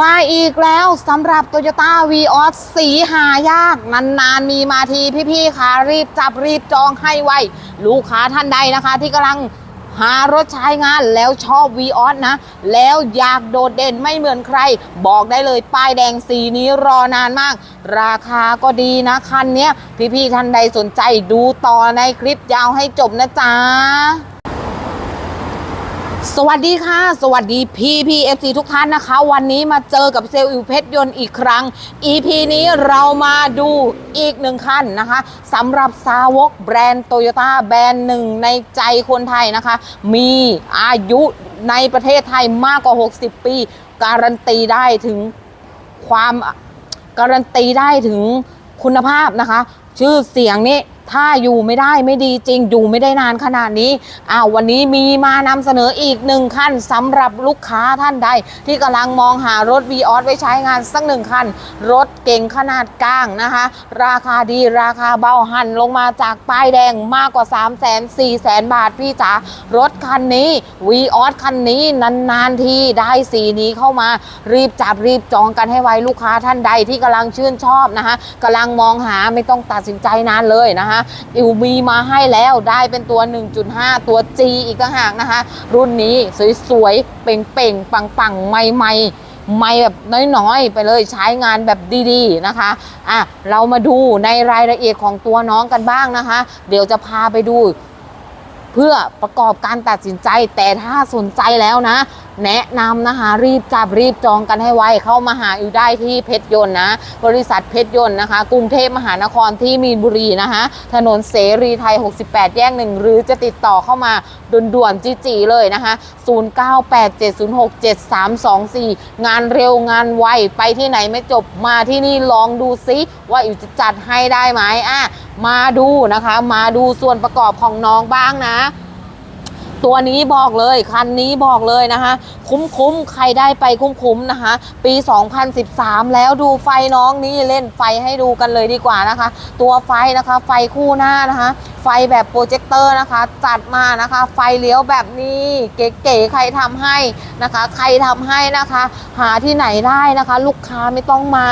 มาอีกแล้วสำหรับ Toyota v ีออสสีหายาก นานๆมีมาทีพี่ๆค่ะรีบจับรีบจองให้ไว ลูกค้าท่านใดนะคะ ที่กำลังหารถใช้งานแล้วชอบ v ีออสนะ แล้วอยากโดดเด่นไม่เหมือนใคร บอกได้เลยป้ายแดงสีนี้รอนานมาก ราคาก็ดีนะคันนี้พี่ๆท่านใดสนใจดูต่อในคลิปยาวให้จบนะจ๊ะ สวัสดีค่ะ สวัสดีพี่พีเอฟซีทุกท่านนะคะ วันนี้มาเจอกับเซลล์อิวเพชรยนต์อีกครั้ง EP นี้เรามาดูอีกหนึ่งคันนะคะสำหรับสาวกแบรนด์โตโยต้าแบรนด์หนึ่งในใจคนไทยนะคะ มีอายุในประเทศไทยมากกว่า 60 ปี การันตีได้ถึงความการันตีได้ถึงคุณภาพนะคะ ชื่อเสียงนี้ ถ้าอยู่ไม่ได้ไม่ดีจริง อยู่ไม่ได้นานขนาดนี้อ้าววันนี้มีมานำเสนออีกหนึ่งคันสำหรับลูกค้าท่านใด ที่กำลังมองหารถ v ีออสไว้ใช้งานสักหนึ่งคัน รถเก่งขนาดกลางนะคะ ราคาดีราคาเบาหันลงมาจากป้ายแดงมากกว่า 3 0 0 0 0 4 0 0 0 บาทพี่จ๋ารถคันนี้ v ีออสคันนี้นานๆทีได้สีนี้เข้ามารีบจับรีบจองกันให้ไวลูกค้าท่านใดที่กำลังชื่นชอบนะคะกำลังมองหาไม่ต้องตัดสินใจนานเลยนะคะอิวมีมาให้แล้วได้เป็นตัว 1.5 ตัว G อีกต่างหากนะคะ รุ่นนี้สวยๆ เป่งๆ ปังๆ ใหม่ ๆไม่แบบน้อยๆ ไปเลยใช้งานแบบดีๆนะคะอะเรามาดูในรายละเอียดของตัวน้องกันบ้างนะคะ เดี๋ยวจะพาไปดู เพื่อประกอบการตัดสินใจ แต่ถ้าสนใจแล้วนะ แนะนำนะคะ รีบจับรีบจองกันให้ไวเข้ามาหาอยู่ได้ที่เพชรยนต์นะ บริษัทเพชรยนต์นะคะ กรุงเทพมหานครที่มีนบุรีนะคะ ถนนเสรีไทย 68 แยกหนึ่งหรือจะติดต่อเข้ามาด่วนๆจีๆเลยนะคะ 0987067324 งานเร็วงานไวไปที่ไหนไม่จบมาที่นี่ลองดูซิว่าอยู่จะจัดให้ได้ไหมอะ มาดูนะคะ มาดูส่วนประกอบของน้องบ้างนะ ตัวนี้บอกเลยคันนี้บอกเลยนะคะ คุ้มคุ้มๆใครได้ไปคุ้มคุ้มๆนะคะ ปี 2013 แล้วดูไฟน้องนี้เล่นไฟให้ดูกันเลยดีกว่านะคะ ตัวไฟนะคะ ไฟคู่หน้านะคะ ไฟแบบโปรเจคเตอร์นะคะ จัดมานะคะ ไฟเลี้ยวแบบนี้เก๋ๆใครทำให้นะคะ ใครทำให้นะคะ หาที่ไหนได้นะคะ ลูกค้าไม่ต้องมา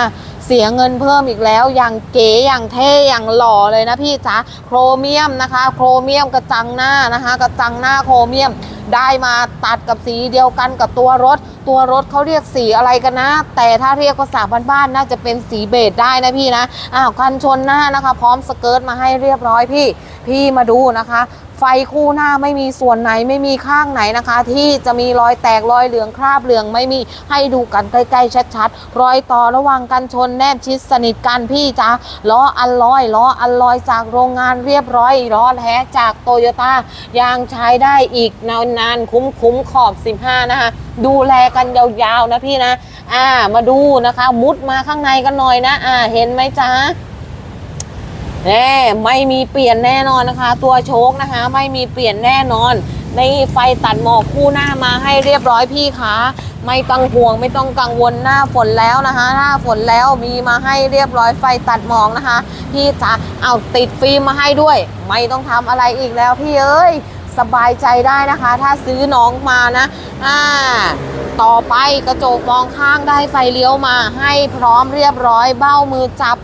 เสียเงินเพิ่มอีกแล้วอย่างเก๋อย่างเท่อย่างหล่อเลยนะพี่จ๋าโครเมียมนะคะ โครเมียมกระจังหน้านะคะ กระจังหน้าโครเมียมได้มาตัดกับสีเดียวกันกับตัวรถตัวรถเขาเรียกสีอะไรกันนะ แต่ถ้าเรียกภาษาบ้านๆน่าจะเป็นสีเบจได้นะพี่นะอ้าวกันชนหน้านะคะ พร้อมสเกิร์ตมาให้เรียบร้อยพี่ พี่มาดูนะคะไฟคู่หน้าไม่มีส่วนไหนไม่มีข้างไหนนะคะ ที่จะมีรอยแตกรอยเหลืองคราบเหลืองไม่มีให้ดูกันใกล้ๆชัดๆ รอยต่อระหว่างกันชนแนบชิดสนิทกันพี่จ้าล้ออัลลอยล้ออัลลอยจากโรงงานเรียบร้อยล้อแท้จากโตโยต้ายางใช้ได้อีกนานๆคุ้มๆขอบ 15 นะคะดูแลกันยาวๆนะพี่นะอ่ามาดูนะคะ มุดมาข้างในกันหน่อยนะ อ่า เห็นไหมจ๊ะแน่ไม่มีเปลี่ยนแน่นอนนะคะ ตัวโชคนะคะ ไม่มีเปลี่ยนแน่นอนในไฟตัดหมอกคู่หน้ามาให้เรียบร้อยพี่คะไม่ต้องห่วงไม่ต้องกังวลหน้าฝนแล้วนะคะ หน้าฝนแล้วมีมาให้เรียบร้อยไฟตัดหมอกนะคะ พี่จ๋าเอาติดฟิล์มมาให้ด้วย ไม่ต้องทำอะไรอีกแล้วพี่เอ้ยสบายใจได้นะคะ ถ้าซื้อน้องมานะอ่า ต่อไปกระจกมองข้างได้ไฟเลี้ยวมาให้พร้อมเรียบร้อยเบ้ามือจับ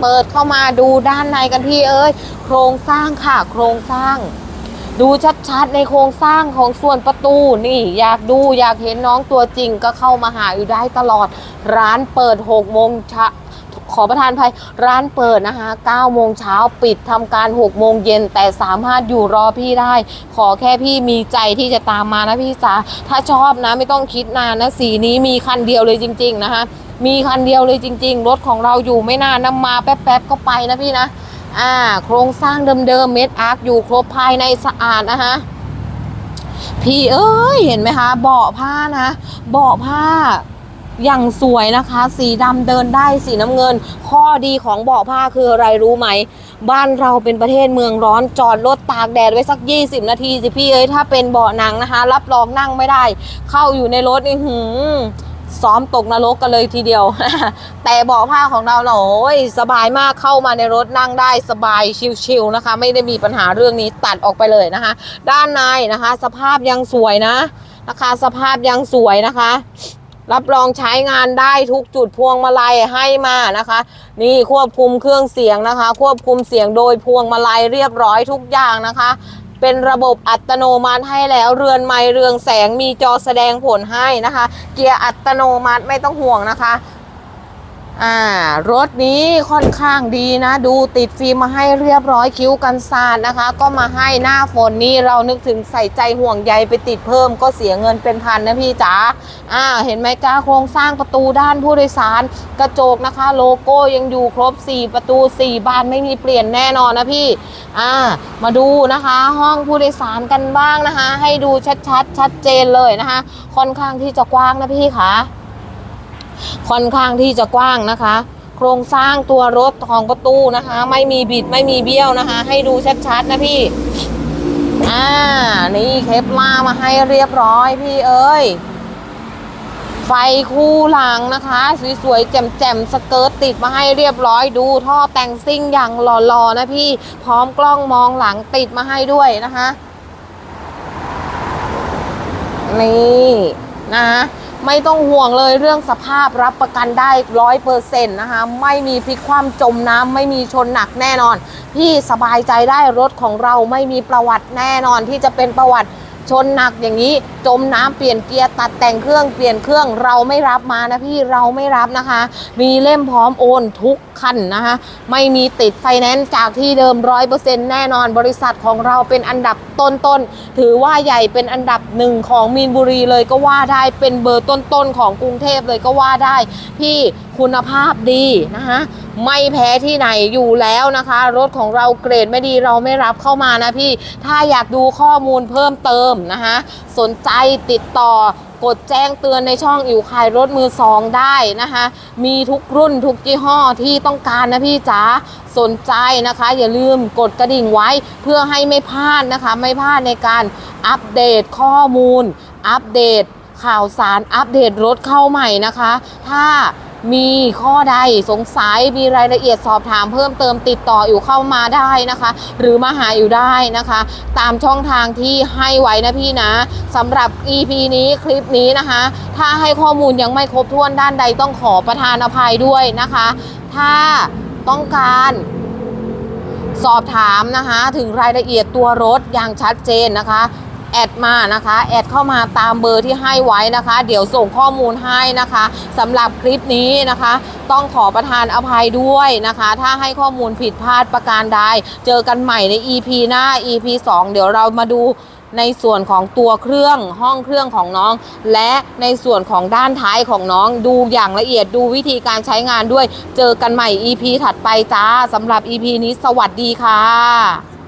เปิดเข้ามาดูด้านในกันพี่เอ้ย โครงสร้างค่ะ โครงสร้าง ดูชัดๆในโครงสร้างของส่วนประตูนี่อยากดูอยากเห็นน้องตัวจริงก็เข้ามาหาอยู่ได้ตลอด ร้านเปิด6โมงเช้า ขอประทานภัยร้านเปิดนะคะ9โมงเช้าปิดทำการ6โมงเย็นแต่สามารถอยู่รอพี่ได้ ขอแค่พี่มีใจที่จะตามมานะพี่จ๋าถ้าชอบนะไม่ต้องคิดนานนะสีนี้มีคันเดียวเลยจริง ๆ นะคะมีคันเดียวเลยจริง ๆ รถของเราอยู่ไม่นานนำมาแป๊บๆก็ไปนะพี่นะอ่าโครงสร้างเดิมๆเม็ดอาร์คอยู่ครบภายในสะอาดนะคะพี่เอ้ยเห็นไหมคะเบาะผ้านะเบาะผ้า อย่างสวยนะคะ สีดำเดินได้สีน้ำเงิน ข้อดีของเบาะผ้าคืออะไรรู้ไหม บ้านเราเป็นประเทศเมืองร้อนจอดรถตากแดดไว้สัก 20 นาทีสิพี่เอ้ยถ้าเป็นเบาะหนังนะคะ รับรองนั่งไม่ได้ เข้าอยู่ในรถนี่หืมซ้อมตกนรกกันเลยทีเดียว แต่เบาะผ้าของเราเนาะยสบายมากเข้ามาในรถนั่งได้สบายชิลๆนะคะ ไม่ได้มีปัญหาเรื่องนี้ตัดออกไปเลยนะคะ ด้านในนะคะ สภาพยังสวยนะนะคะ สภาพยังสวยนะคะ รับรองใช้งานได้ทุกจุดพวงมาลัยให้มานะคะ นี่ควบคุมเครื่องเสียงนะคะ ควบคุมเสียงโดยพวงมาลัยเรียบร้อยทุกอย่างนะคะเป็นระบบอัตโนมัติให้แล้วเรือนไม้เรืองแสงมีจอแสดงผลให้นะคะ เกียร์อัตโนมัติไม่ต้องห่วงนะคะ อ่ารถนี้ค่อนข้างดีนะ ดูติดฟิล์มมาให้เรียบร้อยคิ้วกันสาดนะคะ ก็มาให้หน้าฝนนี่เรานึกถึงใส่ใจห่วงใยไปติดเพิ่มก็เสียเงินเป็นพันนะพี่จ๋าอ่าเห็นไหมจ้าโครงสร้างประตูด้านผู้โดยสาร กระจกนะคะ โลโก้ยังอยู่ครบ 4 ประตู 4 บานไม่มีเปลี่ยนแน่นอนนะพี่อ่ามาดูนะคะ ห้องผู้โดยสารกันบ้างนะคะ ให้ดูชัดๆชัดเจนเลยนะคะ ค่อนข้างที่จะกว้างนะพี่คะ ค่อนข้างที่จะกว้างนะคะ โครงสร้างตัวรถของประตูนะคะ ไม่มีบิดไม่มีเบี้ยวนะคะ ให้ดูชัดๆนะพี่อ่านี่เคปลามาให้เรียบร้อยพี่เอ้ยไฟคู่หลังนะคะ สวยๆแจ่มๆสเกิร์ตติดมาให้เรียบร้อยดูท่อแต่งซิ่งอย่างหล่อๆนะพี่พร้อมกล้องมองหลังติดมาให้ด้วยนะคะ นี่นะ ไม่ต้องห่วงเลยเรื่องสภาพรับประกันได้ร้อยเปอร์เซ็นต์นะคะ ไม่มีพลิกคว่ำจมน้ำไม่มีชนหนักแน่นอน พี่สบายใจได้รถของเราไม่มีประวัติแน่นอนที่จะเป็นประวัติ ชนหนักอย่างนี้ จมน้ำเปลี่ยนเกียร์ตัดแต่งเครื่องเปลี่ยนเครื่องเราไม่รับมานะพี่เราไม่รับนะคะ มีเล่มพร้อมโอนทุกคันนะคะ ไม่มีติดไฟแนนซ์จากที่เดิมร้อยเปอร์เซ็นต์แน่นอนบริษัทของเราเป็นอันดับต้นๆถือว่าใหญ่เป็นอันดับหนึ่งของมีนบุรีเลยก็ว่าได้เป็นเบอร์ต้นๆของกรุงเทพเลยก็ว่าได้พี่คุณภาพดีนะคะไม่แพ้ที่ไหนอยู่แล้วนะคะ รถของเราเกรดไม่ดีเราไม่รับเข้ามานะพี่ ถ้าอยากดูข้อมูลเพิ่มเติมนะคะสนใจติดต่อกดแจ้งเตือนในช่องอิ๋วขายรถมือสองได้นะคะ มีทุกรุ่นทุกยี่ห้อที่ต้องการนะพี่จ๋าสนใจนะคะ อย่าลืมกดกระดิ่งไว้เพื่อให้ไม่พลาดนะคะ ไม่พลาดในการอัปเดตข้อมูล อัปเดตข่าวสารอัปเดตรถเข้าใหม่นะคะ ถ้า มีข้อใดสงสัยมีรายละเอียดสอบถามเพิ่มเติมติดต่ออยู่เข้ามาได้นะคะ หรือมาหาอยู่ได้นะคะ ตามช่องทางที่ให้ไว้นะพี่นะสำหรับ EP นี้คลิปนี้นะคะ ถ้าให้ข้อมูลยังไม่ครบถ้วนด้านใดต้องขอประทานอภัยด้วยนะคะ ถ้าต้องการสอบถามนะคะ ถึงรายละเอียดตัวรถอย่างชัดเจนนะคะ แอดมานะคะแอดเข้ามาตามเบอร์ที่ให้ไว้นะคะ เดี๋ยวส่งข้อมูลให้นะคะสำหรับคลิปนี้นะคะ ต้องขอประทานอภัยด้วยนะคะ ถ้าให้ข้อมูลผิดพลาดประการใดเจอกันใหม่ใน EP หน้า EP 2 เดี๋ยวเรามาดูในส่วนของตัวเครื่องห้องเครื่องของน้อง และในส่วนของด้านท้ายของน้องดูอย่างละเอียดดูวิธีการใช้งานด้วย เจอกันใหม่ EP ถัดไปจ้าสำหรับ EP นี้สวัสดีค่ะ